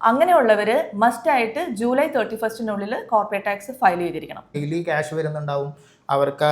അങ്ങനെയുള്ളവർ മസ്റ്റ് ആയിട്ട് July thirty ഫസ്റ്റിനുള്ളിൽ കോർപ്പറേറ്റ് ടാക്സ് ഫയൽ ചെയ്തിരിക്കണം. ഡെയിലി ക്യാഷ് വരുന്നുണ്ടാവും. അവർക്ക്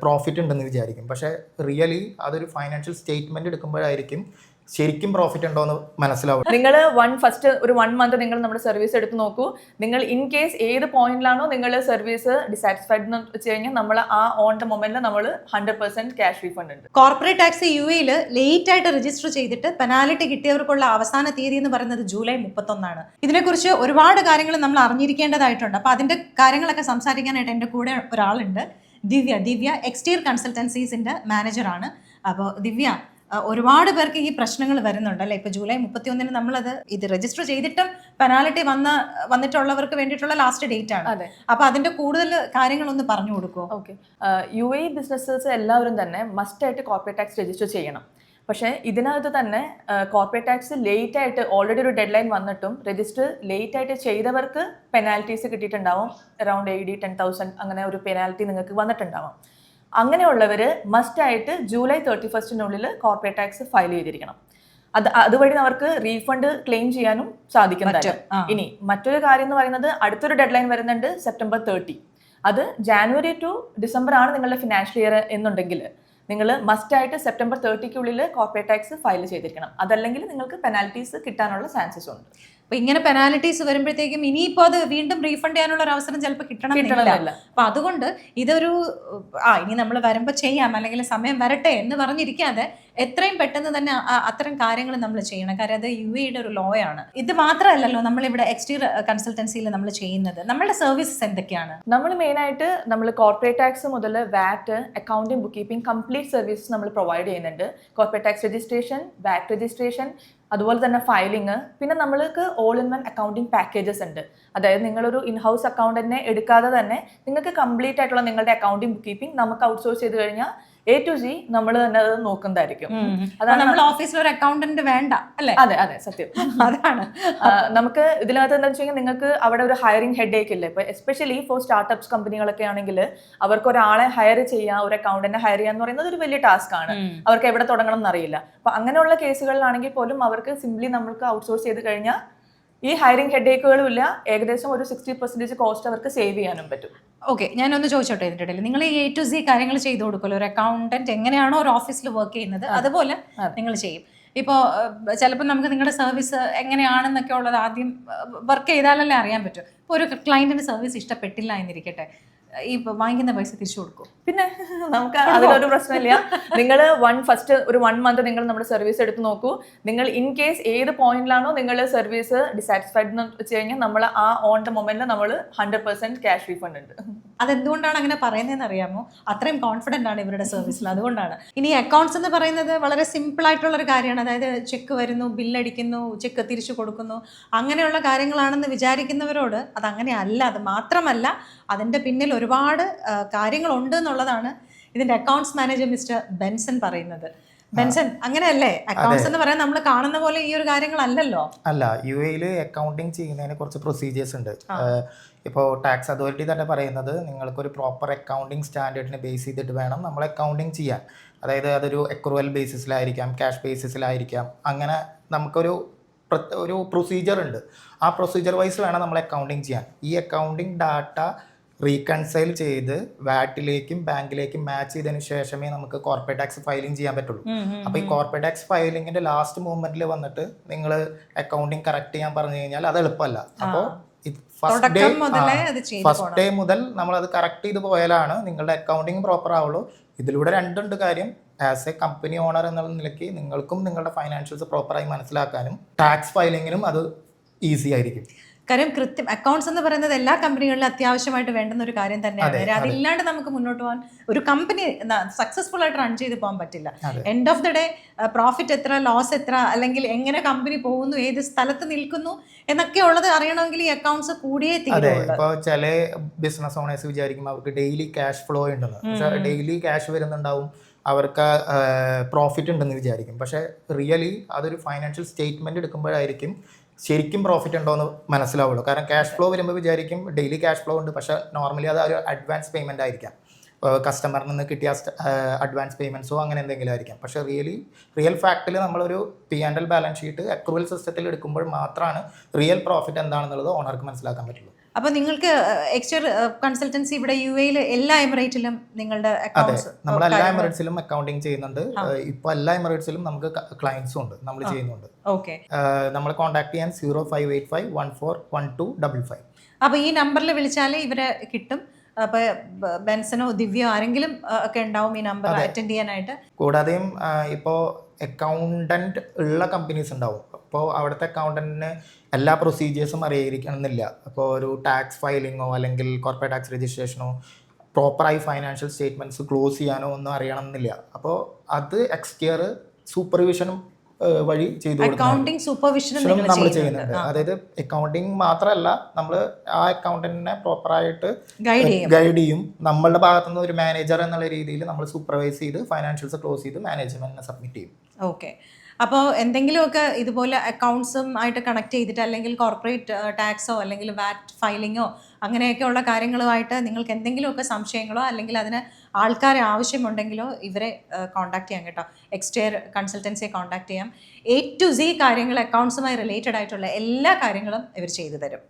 പ്രോഫിറ്റ് ഉണ്ടെന്ന് വിചാരിക്കും. പക്ഷേ റിയലി അതൊരു ഫൈനാൻഷ്യൽ സ്റ്റേറ്റ്മെന്റ് എടുക്കുമ്പോഴായിരിക്കും ശരിക്കും പ്രോഫിറ്റ് ഉണ്ടോ എന്ന് മനസ്സിലാവും. നിങ്ങൾ വൺ ഫസ്റ്റ് ഒരു വൺ മന്ത് നിങ്ങൾ നമ്മുടെ സർവീസ് എടുത്ത് നോക്കൂ. നിങ്ങൾ ഇൻ കേസ് ഏത് പോയിന്റിലാണോ നിങ്ങൾ സർവീസ് ഡിസാറ്റിസ്ഫൈഡ് എന്ന് വെച്ച് കഴിഞ്ഞാൽ നമ്മൾ ആ ഓൺ ദ മൊമെന്റിൽ നമ്മൾ ഹൺഡ്രഡ് പെർസെന്റ് ക്യാഷ് റീഫണ്ട് ഉണ്ട്. കോർപ്പറേറ്റ് ടാക്സ് യു എയിൽ ലേറ്റ് ആയിട്ട് രജിസ്റ്റർ ചെയ്തിട്ട് പെനാലിറ്റി കിട്ടിയവർക്കുള്ള അവസാന തീയതി എന്ന് പറയുന്നത് ജൂലൈ മുപ്പത്തൊന്നാണ്. ഇതിനെക്കുറിച്ച് ഒരുപാട് കാര്യങ്ങൾ നമ്മൾ അറിഞ്ഞിരിക്കേണ്ടതായിട്ടുണ്ട്. അപ്പോൾ അതിന്റെ കാര്യങ്ങളൊക്കെ സംസാരിക്കാനായിട്ട് എന്റെ കൂടെ ഒരാളുണ്ട്. ദിവ്യ. ദിവ്യ എക്സ്റ്റീരിയർ കൺസൾട്ടൻസീസിന്റെ മാനേജറാണ് അപ്പോൾ ദിവ്യ ഒരുപാട് പേർക്ക് ഈ പ്രശ്നങ്ങൾ വരുന്നുണ്ട് അല്ലേ? ഇപ്പൊ ജൂലൈ മുപ്പത്തി ഒന്നിന് നമ്മളത് ഇത് രജിസ്റ്റർ ചെയ്തിട്ടും പെനാലിറ്റി വന്ന വന്നിട്ടുള്ളവർക്ക് വേണ്ടിയിട്ടുള്ള ലാസ്റ്റ് ഡേറ്റ് ആണ്. അപ്പൊ അതിന്റെ കൂടുതൽ കാര്യങ്ങൾ ഒന്ന് പറഞ്ഞു കൊടുക്കുമോ ഓക്കെ. യു എ ബിസിനസ്സസ് എല്ലാവരും തന്നെ മസ്റ്റ് ആയിട്ട് കോർപ്പറേറ്റ് ടാക്സ് രജിസ്റ്റർ ചെയ്യണം. പക്ഷേ ഇതിനകത്ത് തന്നെ കോർപ്പറേറ്റ് ടാക്സ് ലേറ്റ് ആയിട്ട് ഓൾറെഡി ഒരു ഡെഡ് ലൈൻ വന്നിട്ടും രജിസ്റ്റർ ലേറ്റ് ആയിട്ട് ചെയ്തവർക്ക് പെനാൽറ്റീസ് കിട്ടിയിട്ടുണ്ടാവും. അറൗണ്ട് എയ്റ്റി ടെൻ തൗസൻഡ് അങ്ങനെ ഒരു പെനാൽറ്റി നിങ്ങൾക്ക് വന്നിട്ടുണ്ടാവും. അങ്ങനെയുള്ളവർ മസ്റ്റ് ആയിട്ട് ജൂലൈ തേർട്ടി ഫസ്റ്റിനുള്ളിൽ കോർപ്പറേറ്റ് ടാക്സ് ഫയൽ ചെയ്തിരിക്കണം. അത് അതുവഴി അവർക്ക് റീഫണ്ട് ക്ലെയിം ചെയ്യാനും സാധിക്കുന്നതാണ് ഇനി മറ്റൊരു കാര്യം എന്ന് പറയുന്നത് അടുത്തൊരു ഡെഡ് ലൈൻ വരുന്നുണ്ട് സെപ്റ്റംബർ തേർട്ടി അത് ജാനുവരി ടു ഡിസംബർ ആണ് നിങ്ങളുടെ ഫിനാൻഷ്യൽ ഇയർ എന്നുണ്ടെങ്കിൽ നിങ്ങൾ മസ്റ്റ് ആയിട്ട് സെപ്റ്റംബർ തേർട്ടിക്കുള്ളിൽ കോർപ്പറേറ്റ് ടാക്സ് ഫയൽ ചെയ്തിരിക്കണം. അതല്ലെങ്കിൽ നിങ്ങൾക്ക് പെനാൽറ്റീസ് കിട്ടാനുള്ള ചാൻസസ് ഉണ്ട്. അപ്പൊ ഇങ്ങനെ പെനാലിറ്റീസ് വരുമ്പോഴത്തേക്കും ഇനിയിപ്പോ അത് വീണ്ടും റീഫണ്ട് ചെയ്യാനുള്ള ഒരു അവസരം ചിലപ്പോൾ കിട്ടണം കിട്ടണമല്ല കിട്ടണമെന്നില്ല. അപ്പൊ അതുകൊണ്ട് ഇതൊരു ആ ഇനി നമ്മൾ വരുമ്പോ ചെയ്യാം. അല്ലെങ്കിൽ സമയം വരട്ടെ എന്ന് പറഞ്ഞിരിക്കാതെ എത്രയും പെട്ടെന്ന് തന്നെ അത്തരം കാര്യങ്ങൾ നമ്മൾ ചെയ്യണം. കാര്യം അത് യു എയുടെ ഒരു ലോ ആണ്. ഇത് മാത്രമല്ലല്ലോ നമ്മൾ ഇവിടെ എക്സ്റ്റീർ കൺസൾട്ടൻസിയിൽ നമ്മൾ ചെയ്യുന്നത്. നമ്മളുടെ സർവീസസ് എന്തൊക്കെയാണ്? നമ്മൾ മെയിനായിട്ട് നമ്മൾ കോർപ്പറേറ്റ് ടാക്സ് മുതൽ VAT accounting bookkeeping complete services നമ്മൾ പ്രൊവൈഡ് ചെയ്യുന്നുണ്ട്. Corporate tax registration VAT registration അതുപോലെ തന്നെ ഫയലിംഗ് പിന്നെ നമ്മൾക്ക് all in one accounting packages ഉണ്ട്. അതായത് നിങ്ങളൊരു ഇൻ ഹൗസ് അക്കൗണ്ടന്റിനെ എടുക്കാതെ തന്നെ നിങ്ങൾക്ക് കംപ്ലീറ്റ് ആയിട്ടുള്ള നിങ്ങളുടെ അക്കൗണ്ടിങ് ബുക്ക് കീപ്പിംഗ് നമുക്ക് ഔട്ട്സോഴ്സ് ചെയ്ത് കഴിഞ്ഞാൽ എ ടു ജി നമ്മൾ തന്നെ അത് നോക്കുന്നതായിരിക്കും. അതാണ് നമ്മൾ ഓഫീസിൽ ഒരു അക്കൗണ്ടന്റ് വേണ്ട അല്ലേ? അതെ അതെ സത്യം. അതാണ്. നമുക്ക് ഇതിനകത്ത് എന്താ വെച്ച് കഴിഞ്ഞാൽ നിങ്ങൾക്ക് അവിടെ ഒരു ഹയറിംഗ് ഹെഡേക്ക് ഇല്ല? ഇപ്പൊ എസ്പെഷ്യലി ഫോർ സ്റ്റാർട്ടപ്സ് കമ്പനികളൊക്കെ ആണെങ്കിൽ അവർക്ക് ഒരാളെ ഹയർ ചെയ്യാം ഒരു അക്കൗണ്ടന്റ് ഹയർ ചെയ്യാന്ന് പറയുന്നത് ഒരു വലിയ ടാസ്ക് ആണ്. അവർക്ക് എവിടെ തുടങ്ങണം എന്നറിയില്ല. അപ്പൊ അങ്ങനെയുള്ള കേസുകളിലാണെങ്കിൽ പോലും അവർക്ക് സിംപ്ലി നമ്മൾക്ക് ഔട്ട്സോഴ്സ് ചെയ്ത് കഴിഞ്ഞാൽ ഈ ഹയറിംഗ് ഹെഡേക്കുകളും ഇല്ല. ഏകദേശം ഒരു സിക്സ്റ്റി പെർസെന്റേജ് കോസ്റ്റ് അവർക്ക് സേവ് ചെയ്യാനും പറ്റും. ഓക്കെ ഞാനൊന്ന് ചോദിച്ചോട്ടെ ഇതിന്റെ ഇടയിൽ. നിങ്ങൾ ഈ എ ടു സി കാര്യങ്ങൾ ചെയ്തു കൊടുക്കുമല്ലോ? ഒരു അക്കൗണ്ടന്റ് എങ്ങനെയാണോ ഒരു ഓഫീസിൽ വർക്ക് ചെയ്യുന്നത്? അതുപോലെ നിങ്ങൾ ചെയ്യും. ഇപ്പോൾ ചിലപ്പോൾ നമുക്ക് നിങ്ങളുടെ സർവീസ് എങ്ങനെയാണെന്നൊക്കെ ഉള്ളത് ആദ്യം വർക്ക് ചെയ്താലല്ലേ അറിയാൻ പറ്റും. ഇപ്പോൾ ഒരു ക്ലയന്റിന് സർവീസ് ഇഷ്ടപ്പെട്ടില്ല എന്നിരിക്കട്ടെ. ഈ വാങ്ങിക്കുന്ന പൈസ തിരിച്ചു കൊടുക്കും. പിന്നെ നമുക്ക് അതിലൊരു പ്രശ്നമില്ല. നിങ്ങൾ വൺ ഫസ്റ്റ് ഒരു വൺ മന്ത് നിങ്ങൾ നമ്മുടെ സർവീസ് എടുത്ത് നോക്കൂ. നിങ്ങൾ ഇൻ കേസ് ഏത് പോയിന്റിലാണോ നിങ്ങൾ സർവീസ് ഡിസാറ്റിസ്ഫൈഡ് എന്ന് വെച്ച് കഴിഞ്ഞാൽ നമ്മൾ ആ ഓൺ ദ മൊമെന്റിൽ നമ്മൾ ഹൺഡ്രഡ് പെർസെന്റ് ക്യാഷ് റീഫണ്ട് ഉണ്ട്. അതെന്തുകൊണ്ടാണ് അങ്ങനെ പറയുന്നതെന്ന് അറിയാമോ? അത്രയും കോൺഫിഡന്റ് ആണ് ഇവരുടെ സർവീസിൽ അതുകൊണ്ടാണ്. ഇനി അക്കൗണ്ട്സ് എന്ന് പറയുന്നത് വളരെ സിമ്പിൾ ആയിട്ടുള്ള ഒരു കാര്യമാണ്. അതായത് ചെക്ക് വരുന്നു ബില്ലടിക്കുന്നു ചെക്ക് തിരിച്ചു കൊടുക്കുന്നു. അങ്ങനെയുള്ള കാര്യങ്ങളാണെന്ന് വിചാരിക്കുന്നവരോട് അത് അങ്ങനെയല്ല അത് മാത്രമല്ല അതിന്റെ പിന്നിൽ ഒരുപാട് കാര്യങ്ങളുണ്ട് എന്നുള്ളതാണ് ഇതിന്റെ അക്കൗണ്ട്സ് മാനേജർ മിസ്റ്റർ ബെൻസൺ പറയുന്നത്. ബെൻസൺ അങ്ങനെയല്ലേ? അക്കൗണ്ട്സ് എന്ന് പറയാൻ നമ്മൾ കാണുന്ന പോലെ ഈ ഒരു കാര്യങ്ങളല്ലല്ലോ? അല്ല യു എയിൽ അക്കൗണ്ടിങ് ചെയ്യുന്നതിന് കുറച്ച് പ്രൊസീജിയേഴ്സ് ഉണ്ട്. ഇപ്പോൾ ടാക്സ് അതോറിറ്റി തന്നെ പറയുന്നത് നിങ്ങൾക്കൊരു പ്രോപ്പർ അക്കൗണ്ടിങ് സ്റ്റാൻഡേർഡിനെ ബേസ് ചെയ്തിട്ട് വേണം നമ്മൾ അക്കൗണ്ടിങ് ചെയ്യാൻ. അതായത് അതൊരു എക്രുവൽ ബേസിസിലായിരിക്കാം ക്യാഷ് ബേസിസിലായിരിക്കാം അങ്ങനെ നമുക്കൊരു ഒരു പ്രൊസീജിയർ ഉണ്ട്. ആ പ്രൊസീജിയർ വൈസ് വേണം നമ്മൾ അക്കൗണ്ടിങ് ചെയ്യാൻ. ഈ അക്കൗണ്ടിങ് ഡാറ്റ റീകൺസൈൽ ചെയ്ത് വാറ്റിലേക്കും ബാങ്കിലേക്കും മാച്ച് ചെയ്തതിനു ശേഷമേ നമുക്ക് കോർപ്പറേറ്റ് ടാക്സ് ഫയലിംഗ് ചെയ്യാൻ പറ്റുള്ളൂ. അപ്പോൾ ഈ കോർപ്പറേറ്റ് ടാക്സ് ഫയലിംഗിന്റെ ലാസ്റ്റ് മൂവ്മെന്റിൽ വന്നിട്ട് നിങ്ങൾ അക്കൗണ്ടിങ് കറക്റ്റ് ചെയ്യാൻ പറഞ്ഞു കഴിഞ്ഞാൽ അത് എളുപ്പമല്ല. അപ്പോൾ ഫസ്റ്റ് ഡേ ഫസ്റ്റ് ഡേ മുതൽ നമ്മൾ അത് കറക്റ്റ് ചെയ്ത് പോയാലാണ് നിങ്ങളുടെ അക്കൗണ്ടിങ് പ്രോപ്പർ ആവുള്ളൂ. ഇതിലൂടെ രണ്ടുണ്ട് കാര്യം. ആസ് എ കമ്പനി ഓണർ എന്നുള്ള നിലയ്ക്ക് നിങ്ങൾക്കും നിങ്ങളുടെ ഫൈനാൻഷ്യൽസ് പ്രോപ്പറായി മനസ്സിലാക്കാനും ടാക്സ് ഫയലിങ്ങിനും അത് ഈസി ആയിരിക്കും. കാര്യം കൃത്യം അക്കൗണ്ട്സ് എന്ന് പറയുന്നത് എല്ലാ കമ്പനികളിലും അത്യാവശ്യമായിട്ട് വേണ്ടുന്ന ഒരു കാര്യം തന്നെയാണ്. അതെ, അതില്ലാണ്ട് നമുക്ക് മുന്നോട്ട് പോകാൻ ഒരു കമ്പനി സക്സസ്ഫുൾ ആയിട്ട് റൺ ചെയ്ത് പോകാൻ പറ്റില്ല. End of the day profit എത്ര ലോസ് എത്ര അല്ലെങ്കിൽ എങ്ങനെ കമ്പനി പോകുന്നു ഏത് സ്ഥലത്ത് നിൽക്കുന്നു എന്നൊക്കെ ഉള്ളത് അറിയണമെങ്കിൽ ഈ അക്കൗണ്ട്സ് കൂടിയേ അതെ ഇപ്പോൾ ചില ബിസിനസ് ഓണേഴ്സ് വിചാരിക്കും അവർക്ക് ഡെയിലി ക്യാഷ് ഫ്ലോ ഉണ്ടെന്ന്. ഡെയിലി ക്യാഷ് വരുന്നുണ്ടാവും അവർക്ക് പ്രോഫിറ്റ് ഉണ്ടെന്ന് വിചാരിക്കും. പക്ഷേ റിയലി അതൊരു ഫൈനാൻഷ്യൽ സ്റ്റേറ്റ്മെന്റ് എടുക്കുമ്പോഴായിരിക്കും ശരിക്കും പ്രോഫിറ്റ് ഉണ്ടോ എന്ന് മനസ്സിലാവുള്ളൂ. കാരണം ക്യാഷ് ഫ്ലോ വരുമ്പോൾ വിചാരിക്കും ഡെയിലി ക്യാഷ് ഫ്ലോ ഉണ്ട്. പക്ഷേ നോർമലി അത് ഒരു അഡ്വാൻസ് പേയ്മെന്റ് ആയിരിക്കാം. കസ്റ്റമറിൽ നിന്ന് കിട്ടിയ അഡ്വാൻസ് പേയ്മെന്റ്സോ അങ്ങനെ എന്തെങ്കിലും ആയിരിക്കാം. പക്ഷേ റിയലി റിയൽ ഫാക്റ്റിൽ നമ്മളൊരു P and L balance sheet accrual സിസ്റ്റത്തിൽ എടുക്കുമ്പോൾ മാത്രമാണ് റിയൽ പ്രോഫിറ്റ് എന്താണെന്നുള്ളത് ഓണർക്ക് മനസ്സിലാക്കാൻ പറ്റുള്ളൂ. അപ്പോൾ നിങ്ങൾക്ക് എക്സ്റ്റർ കൺസൾട്ടൻസി ഇവിടെ യു എയിൽ എല്ലാ എമിറേറ്റിലും നിങ്ങളുടെ അതെ നമ്മൾ എല്ലാ എമിറേറ്റ്സിലും അക്കൗണ്ടിങ് ചെയ്യുന്നുണ്ട്. ഇപ്പൊ എല്ലാ എമിറേറ്റ്സിലും നമുക്ക് ക്ലയൻസും ഉണ്ട് നമ്മൾ ചെയ്യുന്നുണ്ട്. ഓക്കെ. നമ്മൾ കോൺടാക്ട് ചെയ്യാൻ zero five eight five one four one two double five അപ്പൊ ഈ നമ്പറിൽ വിളിച്ചാൽ ഇവരെ കിട്ടും. അപ്പൊ ബെൻസനോ ദിവ്യോ ആരെങ്കിലും ഒക്കെ ഉണ്ടാവും ഈ നമ്പർ അറ്റൻഡ് ചെയ്യാനായിട്ട്. കൂടാതെയും ഇപ്പോൾ അക്കൗണ്ടന്റ് ഉള്ള കമ്പനീസ് ഉണ്ടാവും. അപ്പോൾ അവിടുത്തെ അക്കൗണ്ടന്റിന് എല്ലാ പ്രൊസീജിയേഴ്സും അറിയിരിക്കണമെന്നില്ല അപ്പോൾ ഒരു ടാക്സ് ഫയലിങ്ങോ അല്ലെങ്കിൽ കോർപ്പറേറ്റ് ടാക്സ് രജിസ്ട്രേഷനോ പ്രോപ്പറായി ഫൈനാൻഷ്യൽ സ്റ്റേറ്റ്മെന്റ്സ് ക്ലോസ് ചെയ്യാനോ ഒന്നും അറിയണമെന്നില്ല. അപ്പോൾ അത് എക്സ്റ്റിയർ സൂപ്പർവിഷനും വഴി ചെയ്തു അക്കൗണ്ടിങ് സൂപ്പർവിഷനും നമ്മൾ ചെയ്യുന്നുണ്ട്. അതായത് അക്കൗണ്ടിങ് മാത്രമല്ല നമ്മൾ ആ അക്കൗണ്ടന്റിനെ പ്രോപ്പറായിട്ട് ഗൈഡ് ചെയ്യും. നമ്മളുടെ ഭാഗത്തുനിന്ന് ഒരു മാനേജർ എന്നുള്ള രീതിയിൽ നമ്മൾ സൂപ്പർവൈസ് ചെയ്ത് ഫൈനാൻഷ്യൽസ് ക്ലോസ് ചെയ്ത് മാനേജ്മെന്റിനെ സബ്മിറ്റ് ചെയ്യും. ഓക്കെ അപ്പോൾ എന്തെങ്കിലുമൊക്കെ ഇതുപോലെ അക്കൗണ്ട്സും ആയിട്ട് കണക്ട് ചെയ്തിട്ട് അല്ലെങ്കിൽ കോർപ്പറേറ്റ് ടാക്സോ അല്ലെങ്കിൽ വാറ്റ് ഫയലിങ്ങോ അങ്ങനെയൊക്കെയുള്ള കാര്യങ്ങളുമായിട്ട് നിങ്ങൾക്ക് എന്തെങ്കിലുമൊക്കെ സംശയങ്ങളോ അല്ലെങ്കിൽ അതിന് ആൾക്കാരെ ആവശ്യമുണ്ടെങ്കിലോ ഇവരെ കോൺടാക്ട് ചെയ്യാം കേട്ടോ. എക്സ്റ്റെയർ കൺസൾട്ടൻസിയെ കോൺടാക്ട് ചെയ്യാം. എ ടു സി കാര്യങ്ങൾ അക്കൗണ്ട്സുമായി റിലേറ്റഡ് ആയിട്ടുള്ള എല്ലാ കാര്യങ്ങളും ഇവർ ചെയ്തു തരും.